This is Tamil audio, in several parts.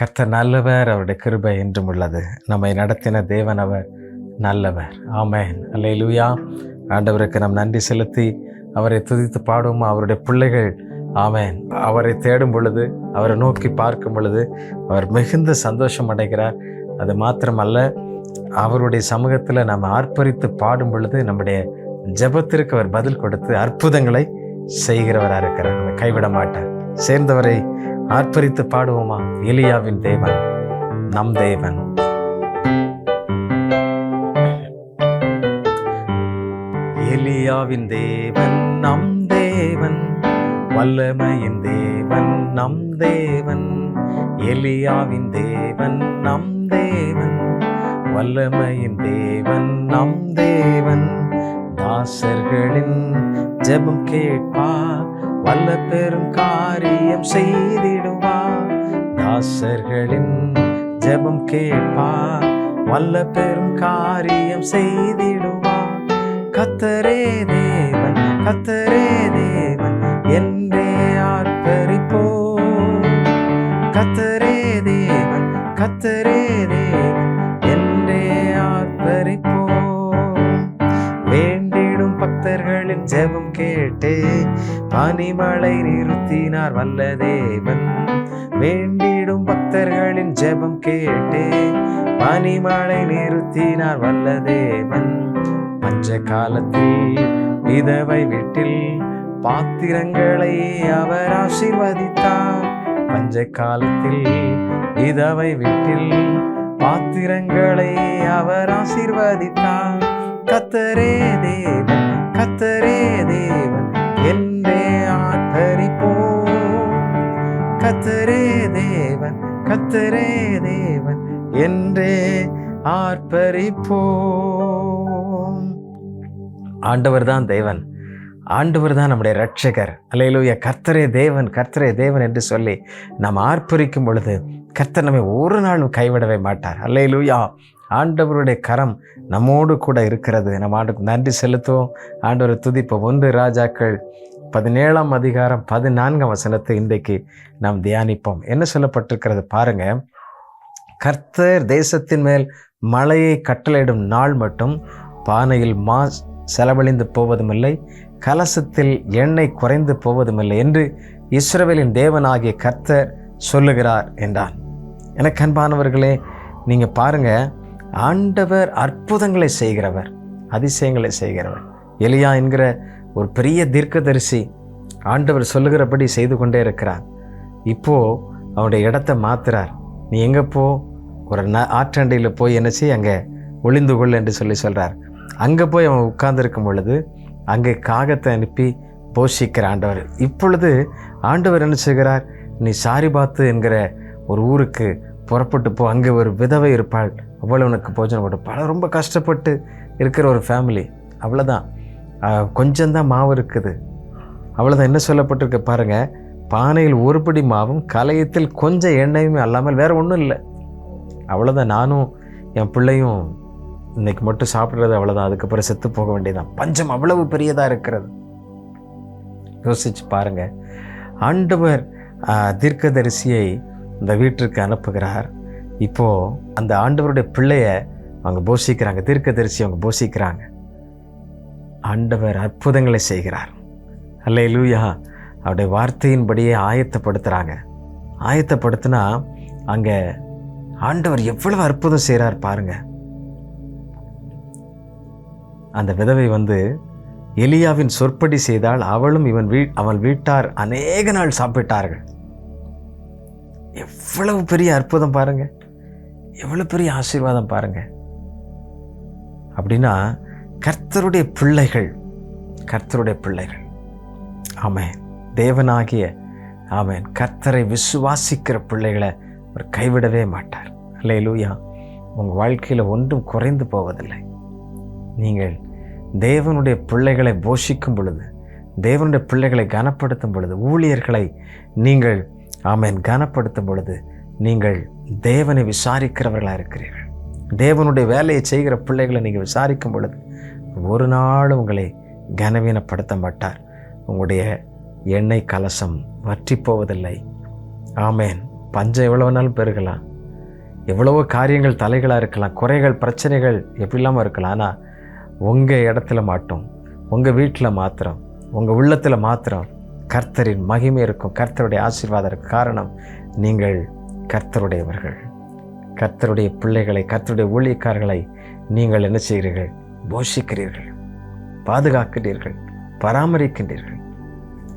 கர்த்தர் நல்லவர் அவருடைய கிருபை என்றும் உள்ளது. நம்மை நடத்தின தேவன் அவர் நல்லவர். ஆமேன். அல்லேலூயா. ஆண்டவருக்கு நாம் நன்றி செலுத்தி அவரை துதித்து பாடுவோம்? அவருடைய பிள்ளைகள். ஆமேன். அவரை தேடும் பொழுது அவரை நோக்கி பார்க்கும் பொழுது அவர் மிகுந்த சந்தோஷம் அடைகிறார். அது மாத்திரமல்ல அவருடைய சமூகத்தில் நாம் ஆர்ப்பரித்து பாடும் பொழுது நம்முடைய ஜெபத்திற்கு அவர் பதில் கொடுத்து அற்புதங்களை செய்கிறவராக இருக்கிறார். கைவிட மாட்டார். சேர்ந்தவரை ஆர்ப்பரித்து பாடுவோமா? எலியாவின் தேவன் நம் தேவன். எலியாவின் தேவன் நம் தேவன். வல்லமையின் தேவன் நம் தேவன். எலியாவின் தேவன் நம் தேவன். வல்லமையின் தேவன் நம் தேவன். தாசர்களின் ஜெபம் கேட்பார். பல பெரும் காரியம் செய்திடுவா. தாசர்களின் ஜெபம் கேட்பா. வல்ல பெரும் காரியம் செய்திடுவா. கத்தரே தேவன் கத்தரே என் ஜெபம் கேட்டு பனிமலை நிறுத்தினார் வல்ல தேவன் வேண்டிடும் பக்தர்களின் ஜெபம் கேட்டு பனிமலை நிறுத்தினார் வல்ல தேவன் பஞ்ச காலத்தில் விதவை வீட்டில் பாத்திரங்களை அவர் ஆசீர்வதித்தார். பஞ்ச காலத்தில் விதவை வீட்டில் பாத்திரங்களை அவர் ஆசீர்வதித்தார். கத்தரே தேவன் கத்தரே தேவன் என்றே ஆத்தரிப்போ கத்தரே தேவன் கத்தரே தேவன் என்றே ஆர்ப்பரிப்போம் ஆண்டவர் தான் தேவன் ஆண்டவர் தான் நம்முடைய ரட்சகர் அலையிலூய கர்த்தரே தேவன் கர்த்தரே தேவன் என்று சொல்லி நாம் ஆர்ப்பரிக்கும் பொழுது கர்த்தர் நம்மை ஒரு நாளும் கைவிடவே மாட்டார். அல்லையிலூயா ஆண்டவருடைய கரம் நம்மோடு கூட இருக்கிறது. நம்ம ஆண்டுக்கு நன்றி செலுத்துவோம். ஆண்டவரை துதிப்போம். ஒன்று ராஜாக்கள் பதினேழாம் அதிகாரம் பதினான்காம் வசனத்தை இன்றைக்கு நாம் தியானிப்போம். என்ன சொல்லப்பட்டிருக்கிறது பாருங்க. கர்த்தர் தேசத்தின் மேல் மழையை கட்டளையிடும் நாள் மட்டும் பானையில் மா செலவழிந்து போவதுமில்லை கலசத்தில் எண்ணெய் குறைந்து போவதுமில்லை என்று இஸ்ரவேலின் தேவனாகிய கர்த்தர் சொல்லுகிறார் என்றான் எனக்கு அன்பானவர்களே நீங்கள் பாருங்கள் ஆண்டவர் அற்புதங்களை செய்கிறவர் அதிசயங்களை செய்கிறவர். எலியா என்கிற ஒரு பெரிய தீர்க்கதரிசி ஆண்டவர் சொல்லுகிறபடி செய்து கொண்டே இருக்கிறார். இப்போ அவனுடைய இடத்த மாத்துறார். நீ எங்கே போ? ஒரு ந ஆற்றண்டையில் போய் என்ன செய்? அங்கே ஒளிந்து கொள் என்று சொல்லி சொல்கிறார் அங்கே போய் அவன் உட்கார்ந்துருக்கும் பொழுது அங்கே காகத்தை அனுப்பி போஷிக்கிற ஆண்டவர். இப்பொழுது ஆண்டவர் என்ன செய்கிறார்? நீ சாரிபாத்து என்கிற ஒரு ஊருக்கு புறப்பட்டு போ. அங்கே ஒரு விதவை இருப்பாள். அவ்வளோ உனக்கு பல ரொம்ப கஷ்டப்பட்டு இருக்கிற ஒரு ஃபேமிலி அவ்வளோதான் கொஞ்சம்தான் மாவு இருக்குது. அவ்வளோதான் என்ன சொல்லப்பட்டிருக்கு பாருங்கள் பானையில் ஒரு படி மாவும் கலையத்தில் கொஞ்சம் எண்ணெயுமே அல்லாமல் வேறு ஒன்றும் இல்லை. அவ்வளோதான் நானும் என் பிள்ளையும் இன்னைக்கு மட்டும் சாப்பிட்றது அவ்வளோதான் அதுக்கப்புறம் செத்து போக வேண்டியதான் பஞ்சம் அவ்வளவு பெரியதாக இருக்கிறது. யோசிச்சு பாருங்கள் ஆண்டவர் தீர்க்கதரிசியை இந்த வீட்டிற்கு அனுப்புகிறார். இப்போது அந்த ஆண்டவருடைய பிள்ளைய அவங்க போஷிக்கிறாங்க தீர்க்க தரிசி அவங்க போஷிக்கிறாங்க. ஆண்டவர் அற்புதங்களை செய்கிறார். அல்ல லூயா அவருடைய வார்த்தையின்படியே ஆயத்தப்படுத்துகிறாங்க ஆயத்தப்படுத்தினா அங்கே ஆண்டவர் எவ்வளவு அற்புதம் செய்கிறார் பாருங்க. அந்த விதவை வந்து எலியாவின் சொற்படி செய்தால் அவளும் இவன் வீ அவள் வீட்டார் அநேக நாள் சாப்பிட்டார்கள். எவ்வளவு பெரிய அற்புதம் பாருங்கள் எவ்வளவு பெரிய ஆசீர்வாதம் பாருங்க. அப்படின்னா கர்த்தருடைய பிள்ளைகள் கர்த்தருடைய பிள்ளைகள். ஆமேன். தேவனாகிய ஆமேன். கர்த்தரை விசுவாசிக்கிற பிள்ளைகளை அவர் கைவிடவே மாட்டார். இல்லை லூயா உங்கள் வாழ்க்கையில் ஒன்றும் குறைந்து போவதில்லை. நீங்கள் தேவனுடைய பிள்ளைகளை போஷிக்கும் பொழுது தேவனுடைய பிள்ளைகளை கனப்படுத்தும் பொழுது ஊழியர்களை நீங்கள் ஆமேன் கனப்படுத்தும் பொழுது நீங்கள் தேவனை விசாரிக்கிறவர்களாக இருக்கிறீர்கள். தேவனுடைய வேலையை செய்கிற பிள்ளைகளை நீங்கள் விசாரிக்கும் பொழுது ஒரு நாள் உங்களை கனவீனப்படுத்த மாட்டார். உங்களுடைய எண்ணெய் கலசம் வற்றி போவதில்லை. ஆமேன். பஞ்சம் எவ்வளோ வேணாலும் பெருகலாம். எவ்வளவோ காரியங்கள் தலைகளாக இருக்கலாம் குறைகள் பிரச்சனைகள் எப்படி இல்லாமல் இருக்கலாம். ஆனால் உங்கள் இடத்துல மாட்டோம் உங்கள் வீட்டில் மாத்திரம் உங்கள் உள்ளத்தில் மாத்திரம் கர்த்தரின் மகிமை இருக்கும். கர்த்தருடைய ஆசீர்வாதம் காரணம் நீங்கள் கர்த்தருடையவர்கள். கர்த்தருடைய பிள்ளைகளை கர்த்தருடைய ஊழியக்காரர்களை நீங்கள் என்ன செய்கிறீர்கள்? போஷிக்கிறீர்கள். பாதுகாக்கிறீர்கள் பராமரிக்கின்றீர்கள்.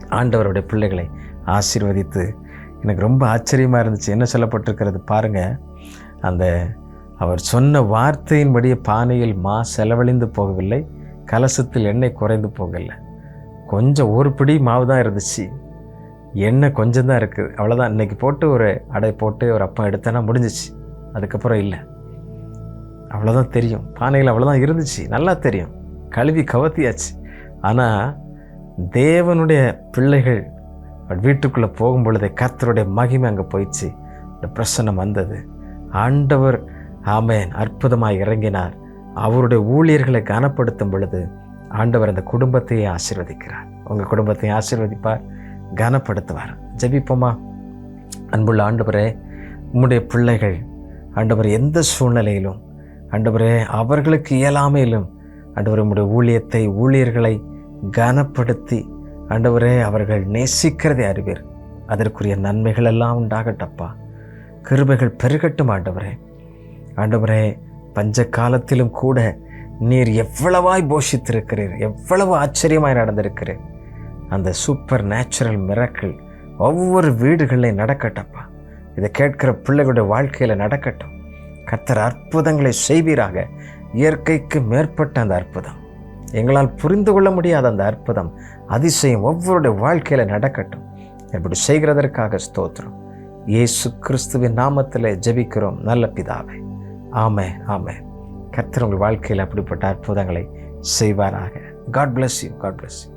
ஆண்டவருடைய பிள்ளைகளை ஆசீர்வதித்து எனக்கு ரொம்ப ஆச்சரியமாக இருந்துச்சு. என்ன சொல்லப்பட்டிருக்கிறது பாருங்கள் அந்த அவர் சொன்ன வார்த்தையின்படியே பானையில் மா செலவழிந்து போகவில்லை. கலசத்தில் எண்ணெய் குறைந்து போகலை கொஞ்சம் ஒரு பிடி மாவு தான் இருந்துச்சு. எண்ணெய் கொஞ்சம் தான் இருக்குது அவ்வளோதான் இன்றைக்கி போட்டு ஒரு அடை போட்டு ஒரு அப்பம் எடுத்தேன்னா முடிஞ்சிச்சு. அதுக்கப்புறம் இல்லை. அவ்வளோதான் தெரியும். பானையில் அவ்வளோதான் இருந்துச்சு. நல்லா தெரியும். கழுவி கவத்தியாச்சு ஆனால் தேவனுடைய பிள்ளைகள் வீட்டுக்குள்ளே போகும் பொழுதே கர்த்தருடைய மகிமை அங்கே போயிடுச்சு. இந்த பிரசன்னம் வந்தது. ஆண்டவர் ஆமேன் அற்புதமாக இறங்கினார். அவருடைய ஊழியர்களை கனப்படுத்தும் பொழுது ஆண்டவர் அந்த குடும்பத்தையே ஆசிர்வதிக்கிறார். உங்கள் குடும்பத்தையும் ஆசிர்வதிப்பார். கனப்படுத்துவார். ஜபிப்போமா? அன்புள்ள ஆண்டவரே உம்முடைய பிள்ளைகள் ஆண்டவர் எந்த சூழ்நிலையிலும் ஆண்டவரே அவர்களுக்கு இயலாமையிலும் ஆண்டவர் உம்முடைய ஊழியத்தை ஊழியர்களை கனப்படுத்தி ஆண்டவரே அவர்கள் நேசிக்கிறதை அறிவீர். அதற்குரிய நன்மைகள் எல்லாம் உண்டாகட்டப்பா. கிருபைகள் பெருகட்டும் ஆண்டவரே. ஆண்டவரே பஞ்ச காலத்திலும் கூட நீர் எவ்வளவாய் போஷித்திருக்கிறீர் எவ்வளவு ஆச்சரியமாய் நடந்திருக்கிறீர். அந்த சூப்பர் நேச்சுரல் மிரக்கிள் ஒவ்வொரு வீடுகளில் நடக்கட்டப்பா. இதை கேட்கிற பிள்ளைகளுடைய வாழ்க்கையில் நடக்கட்டும். கத்தர் அற்புதங்களை செய்வீராக. இயற்கைக்கு மேற்பட்ட அந்த அற்புதம். எங்களால் புரிந்து கொள்ள முடியாத அந்த அற்புதம் அதிசயம் ஒவ்வொருடைய வாழ்க்கையில் நடக்கட்டும். இப்படி செய்கிறதற்காக ஸ்தோத்திரம். இயேசு கிறிஸ்துவின் நாமத்தில் ஜெபிக்கிறோம். நல்ல பிதாவை. ஆமே ஆமே. கத்தர் உங்கள் வாழ்க்கையில் அப்படிப்பட்ட அற்புதங்களை செய்வாராக. God bless you God bless you